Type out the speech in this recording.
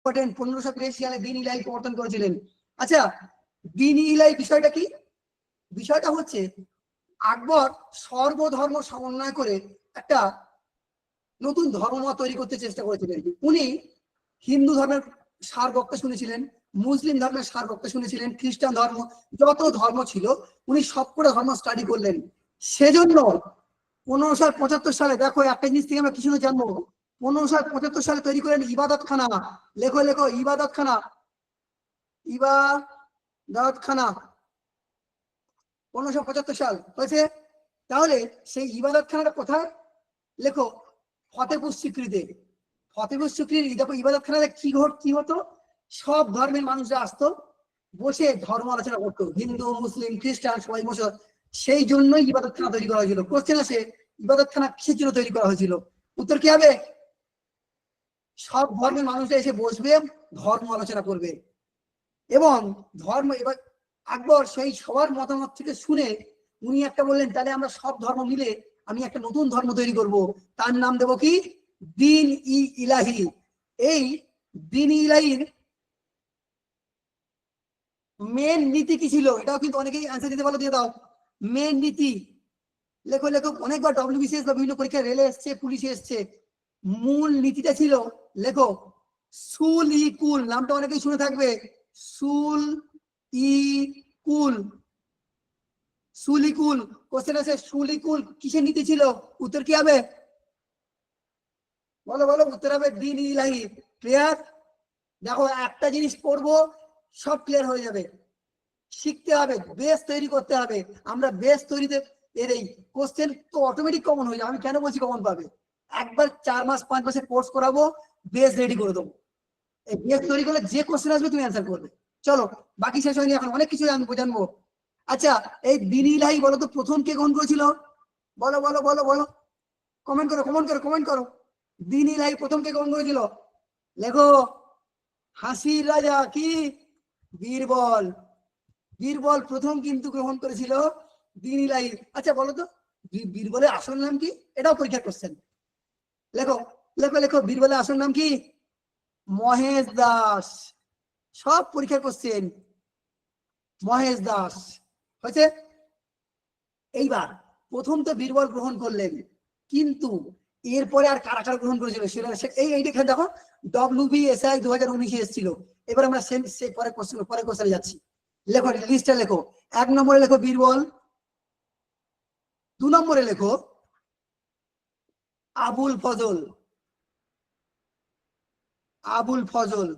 Important পনেরোশো তিরাশি দিন ইলাই প্রবর্তন করেছিলেন। আচ্ছা দিন ইলাই বিষয়টা কি? বিষয়টা হচ্ছে, আকবর সর্বধর্ম সমন্বয় করে একটা নতুন ধর্মমত তৈরি করতে চেষ্টা করেছিলেন। উনি হিন্দু ধর্মের সার বক্তা শুনেছিলেন, মুসলিম ধর্মের সার বক্তা শুনেছিলেন, খ্রিস্টান ধর্ম, যত ধর্ম ছিল, উনি সবকটা ধর্ম স্টাডি করলেন। সেজন্য পনেরোশো পঁচাত্তর সালে, দেখো, একটা জিনিস থেকে আমরা কিছু জানব? পনেরোশো পঁচাত্তর সালে তৈরি করেন ইবাদত খানা লেখো লেখো ইবাদত খানা ইবাদত খানা পনেরোশো পঁচাত্তর সাল। হয়েছে? তাহলে সেই ইবাদত খানাটা কোথায়? লেখো ফতেপুর স্বীকৃতি ফতেপুর স্বীকৃতি দেখো ইবাদত খানাতে কি ঘট, কি হতো? সব ধর্মের মানুষরা আসতো, বসে ধর্ম আলোচনা করতো। হিন্দু, মুসলিম, খ্রিস্টান, সবাই বসে। সেই জন্যই ইবাদত খানা তৈরি করা হয়েছিল। কোশ্চেন আসে ইবাদত খানা কিসের জন্য তৈরি করা হয়েছিল? উত্তর কি হবে? সব ধর্মের মানুষরা এসে বসবে, ধর্ম আলোচনা করবে। এবং ধর্ম এবার আকবর সেই সবার মতামত থেকে শুনে উনি একটা বললেন, তাহলে আমরা সব ধর্ম মিলে আমি একটা নতুন ধর্ম তৈরি করব। তার নাম দেব কি? দিন ই ইলাহি। এই দিন ইলাহির মেন নীতি কি ছিল? এটাও কিন্তু অনেকেই অ্যান্সার দিতে পারল, দিয়ে দাও। মেন নীতি। লেখো লেখো অনেকবার ডব্লিউবিসিএস বা বিভিন্ন পরীক্ষা রেলে এসছে, পুলিশে এসছে। মূল নীতিটা ছিল, লেখো, সুল ই কুল, নামটা অনেকেই শুনে থাকবে, সুল ই কুল। সুলিকুল কোশ্চেন আছে সুলিকুল কিসের নীতি ছিল? উত্তর কি হবে? বলো বলো, উত্তর হবে দিন ইলাহি ক্লিয়ার দেখো, একটা জিনিস পড়ব, সব ক্লিয়ার হয়ে যাবে। শিখতে হবে বেস তৈরি করতে হবে। আমরা বেস তৈরিতে এর এই কোশ্চেন তো অটোমেটিক কমন হয়ে যাবে। আমি কেন বলছি কমন পাবে? একবার চার মাস, পাঁচ মাসের কোর্স করাবো বেস রেডি করে দেবো। এই বেস তৈরি করলে যে কোশ্চেন আসবে তুমি অ্যান্সার করবে। চলো, বাকি শেষ হয়নি এখন, অনেক কিছু আমি জানব। আচ্ছা এই দিন ইলাহি বলো তো, প্রথম কে গ্রহণ করেছিল? বলো বলো বলো বলো। কমেন্ট করো কমেন্ট করো কমেন্ট করো। দিন ইলাহি প্রথম কে গ্রহণ করেছিল? লেখো, হাসির রাজা কি? বীরবল। বীরবল প্রথম কিন্তু গ্রহণ করেছিল দিন ইলাহি আচ্ছা বলো তো বীরবলের আসল নাম কি? এটাও পরীক্ষা করছেন লেখো লেখো লেখো বীরবলের আসল নাম কি? মহেশ দাস। সব পরীক্ষা করছেন মহেশ দাস। হয়েছে? এইবার প্রথম তো বীরবল গ্রহণ করলেন, কিন্তু এরপরে আর কারা কারা গ্রহণ করেছিল এই দেখো ডব্লিউ বি এস আই দু হাজার উনিশে এসেছিল। এবার আমরা সেম সে পরে কোশ্চেন পরে কোশ্চেনে যাচ্ছি। লেখো লিস্টটা লেখো। এক নম্বরে লেখো বীরবল, দু নম্বরে লেখো আবুল ফজল। আবুল ফজল।